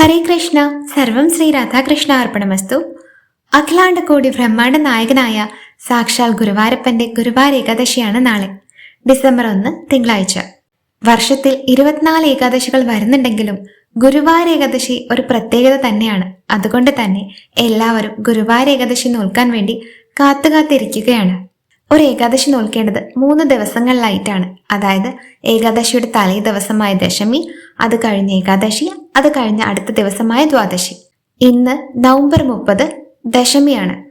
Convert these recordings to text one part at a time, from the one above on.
ഹരേ കൃഷ്ണ. സർവം ശ്രീ രാധാകൃഷ്ണ അർപ്പണമസ്തു. അഖിലാണ്ട കോടി ബ്രഹ്മാണ്ട നായകനായ സാക്ഷാൽ ഗുരുവാരപ്പന്റെ ഗുരുവാര ഏകാദശിയാണ് നാളെ ഡിസംബർ ഒന്ന് തിങ്കളാഴ്ച. വർഷത്തിൽ ഇരുപത്തിനാല് ഏകാദശികൾ വരുന്നുണ്ടെങ്കിലും ഗുരുവാര ഏകാദശി ഒരു പ്രത്യേകത തന്നെയാണ്. അതുകൊണ്ട് തന്നെ എല്ലാവരും ഗുരുവാര ഏകാദശി നോൽക്കാൻ വേണ്ടി കാത്തുകാത്തിരിക്കുകയാണ്. ഒരു ഏകാദശി നോൽക്കേണ്ടത് മൂന്ന് ദിവസങ്ങളിലായിട്ടാണ്. അതായത് ഏകാദശിയുടെ തലേ ദിവസമായ ദശമി അത് കഴിഞ്ഞ ഏകാദശി അത് കഴിഞ്ഞ അടുത്ത ദിവസമായ ദ്വാദശി. ഇന്ന് നവംബർ മുപ്പത് ദശമിയാണ്.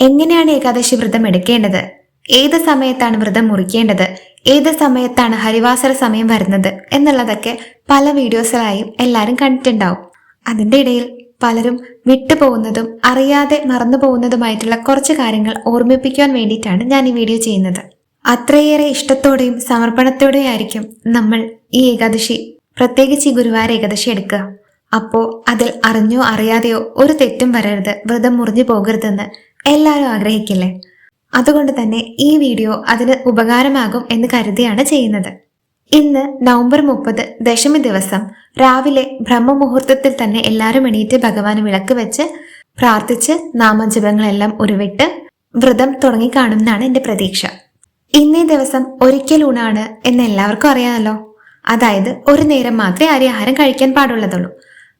എങ്ങനെയാണ് ഏകാദശി വ്രതം എടുക്കേണ്ടത്? ഏത് സമയത്താണ് വ്രതം മുറിക്കേണ്ടത്? ഏത് സമയത്താണ് ഹരിവാസര സമയം വരുന്നത്? എന്നുള്ളതൊക്കെ പല വീഡിയോസിലായും എല്ലാവരും കണ്ടിട്ടുണ്ടാവും. അതിന്റെ ഇടയിൽ പലരും വിട്ടുപോകുന്നതും അറിയാതെ മറന്നു പോകുന്നതുമായിട്ടുള്ള കുറച്ച് കാര്യങ്ങൾ ഓർമ്മിപ്പിക്കുവാൻ വേണ്ടിയിട്ടാണ് ഞാൻ ഈ വീഡിയോ ചെയ്യുന്നത്. അത്രയേറെ ഇഷ്ടത്തോടെയും സമർപ്പണത്തോടെയും ആയിരിക്കും നമ്മൾ ഈ ഏകാദശി പ്രത്യേകിച്ച് ഈ ഗുരുവായൂർ ഏകാദശി എടുക്കുക. അപ്പോൾ അതിൽ അറിഞ്ഞോ അറിയാതെയോ ഒരു തെറ്റും വരരുത് വ്രതം മുറിഞ്ഞു പോകരുതെന്ന് എല്ലാവരും ആഗ്രഹിക്കില്ലേ? അതുകൊണ്ട് തന്നെ ഈ വീഡിയോ അതിന് ഉപകാരമാകും എന്ന് കരുതിയാണ് ചെയ്യുന്നത്. ഇന്ന് നവംബർ മുപ്പത് ദശമി ദിവസം. രാവിലെ ബ്രഹ്മമുഹൂർത്തത്തിൽ തന്നെ എല്ലാവരും എണീറ്റ് ഭഗവാന് വിളക്ക് വെച്ച് പ്രാർത്ഥിച്ച് നാമജപങ്ങളെല്ലാം ഉരുവിട്ട് വ്രതം തുടങ്ങി കാണുമെന്നാണ് എന്റെ പ്രതീക്ഷ. ഇന്നേ ദിവസം ഒരിക്കൽ ഊണാണ് എന്ന് എല്ലാവർക്കും അറിയാമല്ലോ. അതായത് ഒരു നേരം മാത്രമേ അരി ആഹാരം കഴിക്കാൻ പാടുള്ളതുള്ളൂ.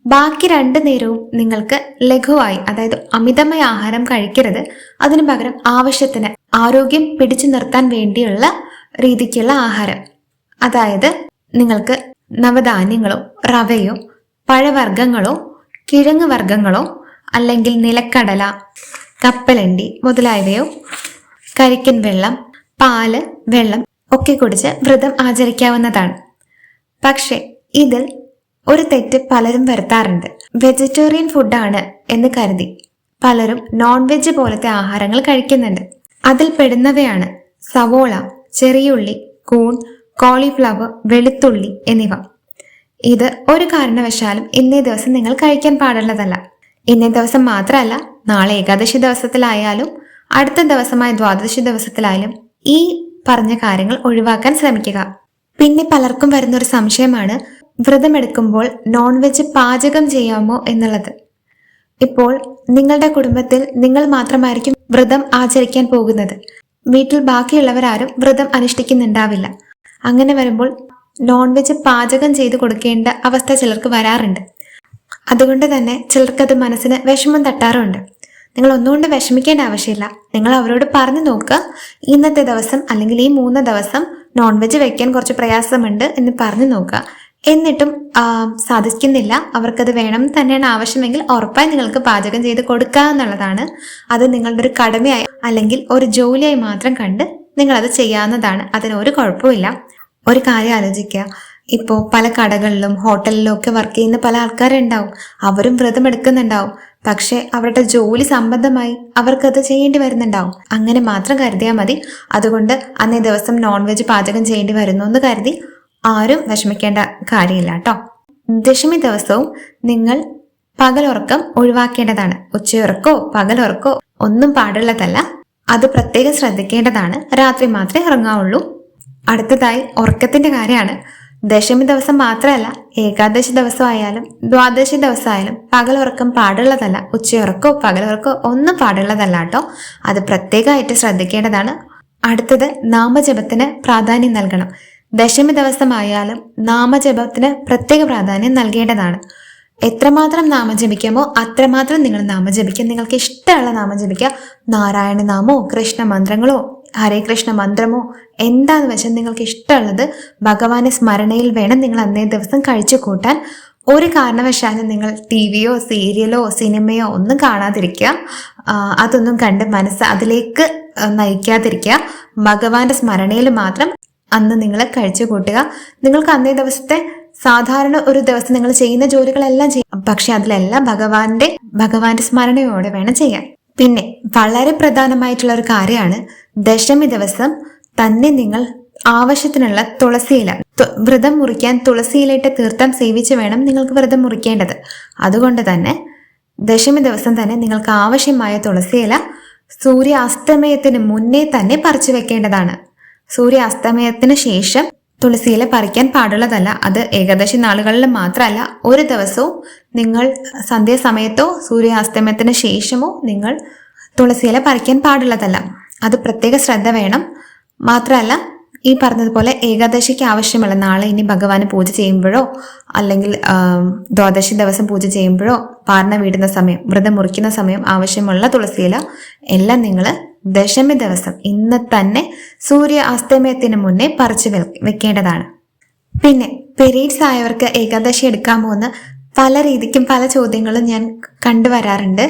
ബാക്കി രണ്ട് നേരവും നിങ്ങൾക്ക് ലഘുവായി അതായത് അമിതമായ ആഹാരം കഴിക്കരുത്. അതിനു പകരം ആവശ്യത്തിന് ആരോഗ്യം പിടിച്ചു നിർത്താൻ വേണ്ടിയുള്ള രീതിക്കുള്ള ആഹാരം. അതായത് നിങ്ങൾക്ക് നവധാന്യങ്ങളോ റവയോ പഴവർഗങ്ങളോ കിഴങ്ങ് വർഗങ്ങളോ അല്ലെങ്കിൽ നിലക്കടല കപ്പലണ്ടി മുതലായവയോ കരിക്കൻ വെള്ളം പാൽ വെള്ളം ഒക്കെ കുടിച്ച് വ്രതം ആചരിക്കാവുന്നതാണ്. പക്ഷേ ഇതിൽ ഒരു തെറ്റ് പലരും വരുത്താറുണ്ട്. വെജിറ്റേറിയൻ ഫുഡാണ് എന്ന് കരുതി പലരും നോൺ വെജ് പോലത്തെ ആഹാരങ്ങൾ കഴിക്കുന്നുണ്ട്. അതിൽ പെടുന്നവയാണ് സവോള ചെറിയുള്ളി കൂൺ കോളിഫ്ലവർ വെളുത്തുള്ളി എന്നിവ. ഇത് ഒരു കാരണവശാലും ഇന്നേ ദിവസം നിങ്ങൾ കഴിക്കാൻ പാടുള്ളതല്ല. ഇന്നേ ദിവസം മാത്രമല്ല നാളെ ഏകാദശി ദിവസത്തിലായാലും അടുത്ത ദിവസമായ ദ്വാദശി ദിവസത്തിലായാലും ഈ പറഞ്ഞ കാര്യങ്ങൾ ഒഴിവാക്കാൻ ശ്രമിക്കുക. പിന്നെ പലർക്കും വരുന്ന ഒരു സംശയമാണ് വ്രതമെടുക്കുമ്പോൾ നോൺ വെജ് പാചകം ചെയ്യാമോ എന്നുള്ളത്. ഇപ്പോൾ നിങ്ങളുടെ കുടുംബത്തിൽ നിങ്ങൾ മാത്രമായിരിക്കും വ്രതം ആചരിക്കാൻ പോകുന്നത്. വീട്ടിൽ ബാക്കിയുള്ളവരാരും വ്രതം അനുഷ്ഠിക്കുന്നുണ്ടാവില്ല. അങ്ങനെ വരുമ്പോൾ നോൺ വെജ് പാചകം ചെയ്ത് കൊടുക്കേണ്ട അവസ്ഥ ചിലർക്ക് വരാറുണ്ട്. അതുകൊണ്ട് തന്നെ ചിലർക്കത് മനസ്സിന് വിഷമം തട്ടാറുണ്ട്. നിങ്ങൾ ഒന്നുകൊണ്ട് വിഷമിക്കേണ്ട ആവശ്യമില്ല. നിങ്ങൾ അവരോട് പറഞ്ഞു നോക്കുക. ഇന്നത്തെ ദിവസം അല്ലെങ്കിൽ ഈ മൂന്ന് ദിവസം നോൺ വെജ് വെക്കാൻ കുറച്ച് പ്രയാസമുണ്ട് എന്ന് പറഞ്ഞു നോക്കുക. എന്നിട്ടും സാധിക്കുന്നില്ല. അവർക്കത് വേണം തന്നെയാണ് ആവശ്യമെങ്കിൽ ഉറപ്പായി നിങ്ങൾക്ക് പാചകം ചെയ്ത് കൊടുക്കുക എന്നുള്ളതാണ്. അത് നിങ്ങളുടെ ഒരു കടമയായി അല്ലെങ്കിൽ ഒരു ജോലിയായി മാത്രം കണ്ട് നിങ്ങളത് ചെയ്യാവുന്നതാണ്. അതിന് ഒരു കുഴപ്പമില്ല ഒരു കാര്യം ആലോചിക്കുക ഇപ്പോൾ പല കടകളിലും ഹോട്ടലിലും ഒക്കെ വർക്ക് ചെയ്യുന്ന പല ആൾക്കാരുണ്ടാവും. അവരും വ്രതം എടുക്കുന്നുണ്ടാവും. പക്ഷെ അവരുടെ ജോലി സംബന്ധമായി അവർക്കത് ചെയ്യേണ്ടി വരുന്നുണ്ടാവും. അങ്ങനെ മാത്രം കരുതിയാൽ മതി. അതുകൊണ്ട് അന്നേ ദിവസം നോൺ വെജ് പാചകം ചെയ്യേണ്ടി വരുന്നു എന്ന് കരുതി ആരും വിഷമിക്കേണ്ട കാര്യമില്ല കേട്ടോ. ദശമി ദിവസവും നിങ്ങൾ പകലുറക്കം ഒഴിവാക്കേണ്ടതാണ്. ഉച്ചയുറക്കോ പകലുറക്കോ ഒന്നും പാടുള്ളതല്ല. അത് പ്രത്യേകം ശ്രദ്ധിക്കേണ്ടതാണ്. രാത്രി മാത്രമേ ഇറങ്ങാവുള്ളൂ അടുത്തതായി ഉറക്കത്തിന്റെ കാര്യമാണ്. ദശമി ദിവസം മാത്രമല്ല ഏകാദശി ദിവസമായാലും ദ്വാദശി ദിവസമായാലും ഉറക്കം പാടുള്ളതല്ല. ഉച്ചയുറക്കോ പകലുറക്കോ ഒന്നും പാടുള്ളതല്ല കേട്ടോ. അത് പ്രത്യേകമായിട്ട് ശ്രദ്ധിക്കേണ്ടതാണ്. അടുത്തത് നാമജപത്തിന് പ്രാധാന്യം നൽകണം. ദശമി ദിവസമായാലും നാമജപത്തിന് പ്രത്യേക പ്രാധാന്യം നൽകേണ്ടതാണ്. എത്രമാത്രം നാമജപിക്കാമോ അത്രമാത്രം നിങ്ങൾ നാമജപിക്കുക നിങ്ങൾക്ക് ഇഷ്ടമുള്ള നാമജപിക്കുക നാരായണ നാമോ കൃഷ്ണ മന്ത്രങ്ങളോ ഹരേ കൃഷ്ണ മന്ത്രമോ എന്താന്ന് വെച്ചാൽ നിങ്ങൾക്ക് ഇഷ്ടമുള്ളത് ഭഗവാന്റെ സ്മരണയിൽ വേണം നിങ്ങൾ അന്നേ ദിവസം കഴിച്ചു കൂട്ടാൻ. ഒരു കാരണവശാലും നിങ്ങൾ ടി വിയോ സീരിയലോ സിനിമയോ ഒന്നും കാണാതിരിക്കുക. അതൊന്നും കണ്ട് മനസ്സ് അതിലേക്ക് നയിക്കാതിരിക്കുക. ഭഗവാന്റെ സ്മരണയിൽ മാത്രം അന്ന് നിങ്ങൾ കഴിച്ചു കൂട്ടുക. നിങ്ങൾക്ക് അന്നേ ദിവസത്തെ സാധാരണ ഒരു ദിവസം നിങ്ങൾ ചെയ്യുന്ന ജോലികളെല്ലാം ചെയ്യാം. പക്ഷെ അതിലെല്ലാം ഭഗവാന്റെ ഭഗവാന്റെ സ്മരണയോടെ വേണം ചെയ്യാൻ. പിന്നെ വളരെ പ്രധാനമായിട്ടുള്ള ഒരു കാര്യമാണ് ദശമി ദിവസം. തന്നെ നിങ്ങൾ ആവശ്യത്തിനുള്ള തുളസിയില. വ്രതം മുറിക്കാൻ തുളസിയിലയിട്ട് തീർത്ഥം സേവിച്ച് വേണം നിങ്ങൾക്ക് വ്രതം മുറിക്കേണ്ടത്. അതുകൊണ്ട് തന്നെ ദശമി ദിവസം തന്നെ നിങ്ങൾക്ക് ആവശ്യമായ തുളസിയില സൂര്യ അസ്തമയത്തിന് മുന്നേ തന്നെ പറിച്ചു വെക്കേണ്ടതാണ്. സൂര്യ അസ്തമയത്തിന് ശേഷം തുളസിയില പറിക്കാൻ പാടുള്ളതല്ല അത് ഏകാദശി നാളുകളിൽ മാത്രമല്ല ഒരു ദിവസവും നിങ്ങൾ സന്ധ്യാസമയത്തോ സൂര്യാസ്തമയത്തിന് ശേഷമോ നിങ്ങൾ തുളസിയില പറിക്കാൻ പാടുള്ളതല്ല. അത് പ്രത്യേക ശ്രദ്ധ വേണം. മാത്രമല്ല ഈ പറഞ്ഞതുപോലെ ഏകാദശിക്ക് ആവശ്യമുള്ള നാളെ ഇനി ഭഗവാന് പൂജ ചെയ്യുമ്പോഴോ അല്ലെങ്കിൽ ദ്വാദശി ദിവസം പൂജ ചെയ്യുമ്പോഴോ പാർണ വീടുന്ന സമയം വ്രതം മുറിക്കുന്ന സമയം ആവശ്യമുള്ള തുളസിയില എല്ലാം നിങ്ങൾ ദശമി ദിവസം ഇന്ന് തന്നെ സൂര്യ അസ്തമയത്തിന് മുന്നേ പറിച്ചു വെക്കേണ്ടതാണ്. പിന്നെ പെരീഡ്സ് ആയവർക്ക് ഏകാദശി എടുക്കാൻ പോകുന്ന പല രീതിക്കും പല ചോദ്യങ്ങളും ഞാൻ കണ്ടുവരാറുണ്ട്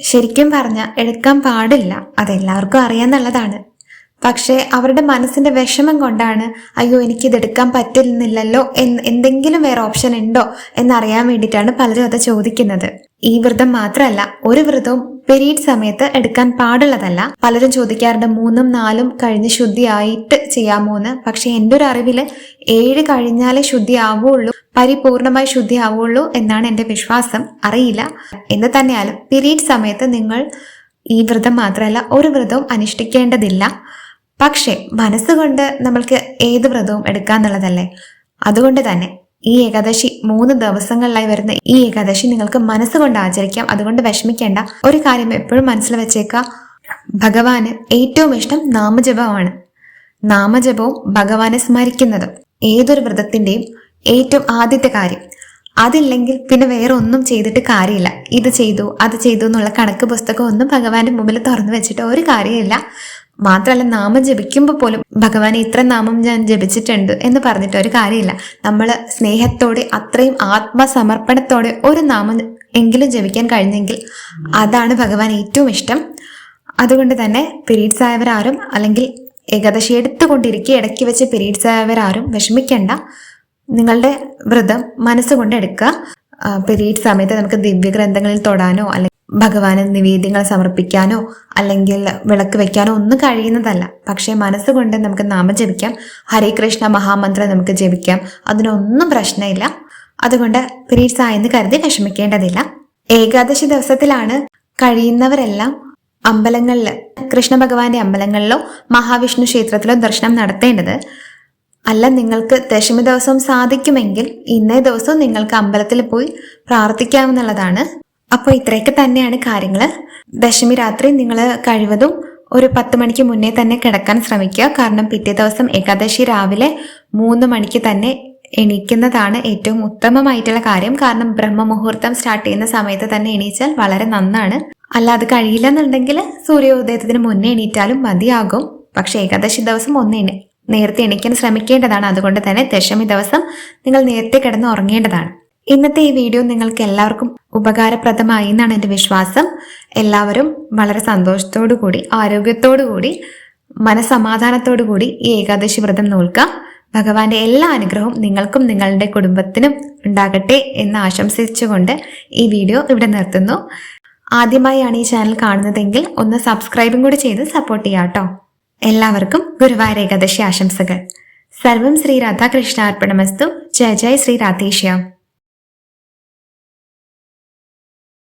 ശരിക്കും പറഞ്ഞാൽ എടുക്കാൻ പാടില്ല. അതെല്ലാവർക്കും അറിയാന്നുള്ളതാണ്. പക്ഷേ അവരുടെ മനസ്സിന്റെ വിഷമം കൊണ്ടാണ് അയ്യോ എനിക്കിത് എടുക്കാൻ പറ്റുന്നില്ലല്ലോ എന്ന് എന്തെങ്കിലും വേറെ ഓപ്ഷൻ ഉണ്ടോ? എന്നറിയാൻ വേണ്ടിയിട്ടാണ് പലരും അത് ചോദിക്കുന്നത്. ഈ വ്രതം മാത്രമല്ല ഒരു വ്രതവും പെരീഡ് സമയത്ത് എടുക്കാൻ പാടുള്ളതല്ല. പലരും ചോദിക്കാറുണ്ട് മൂന്നും നാലും കഴിഞ്ഞ് ശുദ്ധിയായിട്ട് ചെയ്യാമോ എന്ന് പക്ഷെ എന്റെ ഒരു അറിവിൽ ഏഴ് കഴിഞ്ഞാലേ ശുദ്ധിയാവുള്ളൂ പരിപൂർണമായി ശുദ്ധിയാവുള്ളൂ എന്നാണ് എന്റെ വിശ്വാസം. അറിയില്ല. എന്ന് തന്നെയാലും പിരീഡ് സമയത്ത് നിങ്ങൾ ഈ വ്രതം മാത്രമല്ല ഒരു വ്രതവും അനുഷ്ഠിക്കേണ്ടതില്ല. പക്ഷേ മനസ്സുകൊണ്ട് നമ്മൾക്ക് ഏത് വ്രതവും എടുക്കാന്നുള്ളതല്ലേ? അതുകൊണ്ട് തന്നെ ഈ ഏകാദശി മൂന്ന് ദിവസങ്ങളിലായി വരുന്ന ഈ ഏകാദശി നിങ്ങൾക്ക് മനസ്സുകൊണ്ട് ആചരിക്കാം. അതുകൊണ്ട് വിഷമിക്കേണ്ട. ഒരു കാര്യം എപ്പോഴും മനസ്സിൽ വെച്ചേക്ക ഭഗവാന് ഏറ്റവും ഇഷ്ടം നാമജപമാണ്. നാമജപവും ഭഗവാനെ സ്മരിക്കുന്നതും ഏതൊരു വ്രതത്തിന്റെയും ഏറ്റവും ആദ്യത്തെ കാര്യം. അതില്ലെങ്കിൽ പിന്നെ വേറെ ഒന്നും ചെയ്തിട്ട് കാര്യമില്ല. ഇത് ചെയ്തു അത് ചെയ്തു എന്നുള്ള കണക്ക് പുസ്തകം ഒന്നും ഭഗവാന്റെ മുമ്പിൽ തുറന്നു വെച്ചിട്ട് ഒരു കാര്യമില്ല മാത്രമല്ല നാമം ജപിക്കുമ്പോൾ പോലും ഭഗവാൻ ഇത്ര നാമം ഞാൻ ജപിച്ചിട്ടുണ്ട് എന്ന് പറഞ്ഞിട്ട് ഒരു കാര്യമില്ല. നമ്മൾ സ്നേഹത്തോടെ അത്രയും ആത്മസമർപ്പണത്തോടെ ഒരു നാമം എങ്കിലും ജപിക്കാൻ കഴിഞ്ഞെങ്കിൽ അതാണ് ഭഗവാൻ ഏറ്റവും ഇഷ്ടം. അതുകൊണ്ട് തന്നെ പീരീഡ്സ് ആയവരാരും അല്ലെങ്കിൽ ഏകദശി എടുത്തുകൊണ്ടിരിക്കെ ഇടയ്ക്ക് വെച്ച് പീരീഡ്സ് ആയവരാരും വിഷമിക്കേണ്ട. നിങ്ങളുടെ വ്രതം മനസ്സുകൊണ്ട് എടുക്കുക. പീരീഡ് സമയത്ത് നമുക്ക് ദിവ്യ ഗ്രന്ഥങ്ങളിൽ തൊടാനോ അല്ലെങ്കിൽ ഭഗവാന് നിവേദ്യങ്ങൾ സമർപ്പിക്കാനോ അല്ലെങ്കിൽ വിളക്ക് വെക്കാനോ ഒന്നും കഴിയുന്നതല്ല. പക്ഷേ മനസ്സുകൊണ്ട് നമുക്ക് നാമം ജപിക്കാം. ഹരേ കൃഷ്ണ മഹാമന്ത്രം നമുക്ക് ജപിക്കാം. അതിനൊന്നും പ്രശ്നമില്ല. അതുകൊണ്ട് പീരീഡ്സ് ആയെന്ന് കരുതി വിഷമിക്കേണ്ടതില്ല. ഏകാദശി ദിവസത്തിലാണ് കഴിയുന്നവരെല്ലാം അമ്പലങ്ങളിൽ കൃഷ്ണ ഭഗവാന്റെ അമ്പലങ്ങളിലോ മഹാവിഷ്ണു ക്ഷേത്രത്തിലോ ദർശനം നടത്തേണ്ടത്. അല്ല നിങ്ങൾക്ക് ദശമി ദിവസം സാധിക്കുമെങ്കിൽ ഇന്നേ ദിവസവും നിങ്ങൾക്ക് അമ്പലത്തിൽ പോയി പ്രാർത്ഥിക്കാവുന്നതാണ് അപ്പോൾ ഇത്രയൊക്കെ തന്നെയാണ് കാര്യങ്ങൾ ദശമി രാത്രി നിങ്ങൾ കഴിവതും ഒരു പത്ത് മണിക്ക് മുന്നേ തന്നെ കിടക്കാൻ ശ്രമിക്കുക. കാരണം പിറ്റേ ദിവസം ഏകാദശി രാവിലെ മൂന്ന് മണിക്ക് തന്നെ എണീക്കുന്നതാണ് ഏറ്റവും ഉത്തമമായിട്ടുള്ള കാര്യം. കാരണം ബ്രഹ്മമുഹൂർത്തം സ്റ്റാർട്ട് ചെയ്യുന്ന സമയത്ത് തന്നെ എണീച്ചാൽ വളരെ നന്നാണ്. അല്ല അത് കഴിയില്ല എന്നുണ്ടെങ്കിൽ സൂര്യോദയത്തിന് മുന്നേ എണീറ്റാലും മതിയാകും. പക്ഷെ ഏകാദശി ദിവസം ഒന്ന് നേരത്തെ എണീക്കാൻ ശ്രമിക്കേണ്ടതാണ്. അതുകൊണ്ട് തന്നെ ദശമി ദിവസം നിങ്ങൾ നേരത്തെ കിടന്ന് ഉറങ്ങേണ്ടതാണ്. ഇന്നത്തെ ഈ വീഡിയോ നിങ്ങൾക്ക് എല്ലാവർക്കും ഉപകാരപ്രദമായി എന്നാണ് എന്റെ വിശ്വാസം. എല്ലാവരും വളരെ സന്തോഷത്തോടു കൂടി ആരോഗ്യത്തോടു കൂടി മനസമാധാനത്തോടു കൂടി ഈ ഏകാദശി വ്രതം നോൽക്കാം. ഭഗവാന്റെ എല്ലാ അനുഗ്രഹവും നിങ്ങൾക്കും നിങ്ങളുടെ കുടുംബത്തിനും ഉണ്ടാകട്ടെ എന്ന് ആശംസിച്ചുകൊണ്ട് ഈ വീഡിയോ ഇവിടെ നിർത്തുന്നു. ആദ്യമായാണ് ഈ ചാനൽ കാണുന്നതെങ്കിൽ ഒന്ന് സബ്സ്ക്രൈബും കൂടി ചെയ്ത് സപ്പോർട്ട് ചെയ്യാം കേട്ടോ. എല്ലാവർക്കും ഗുരുവായൂർ ഏകാദശി ആശംസകൾ. സർവം ശ്രീ രാധാകൃഷ്ണാർപ്പണമസ്തു ജയ ജയ ശ്രീ രാധേശ്യാം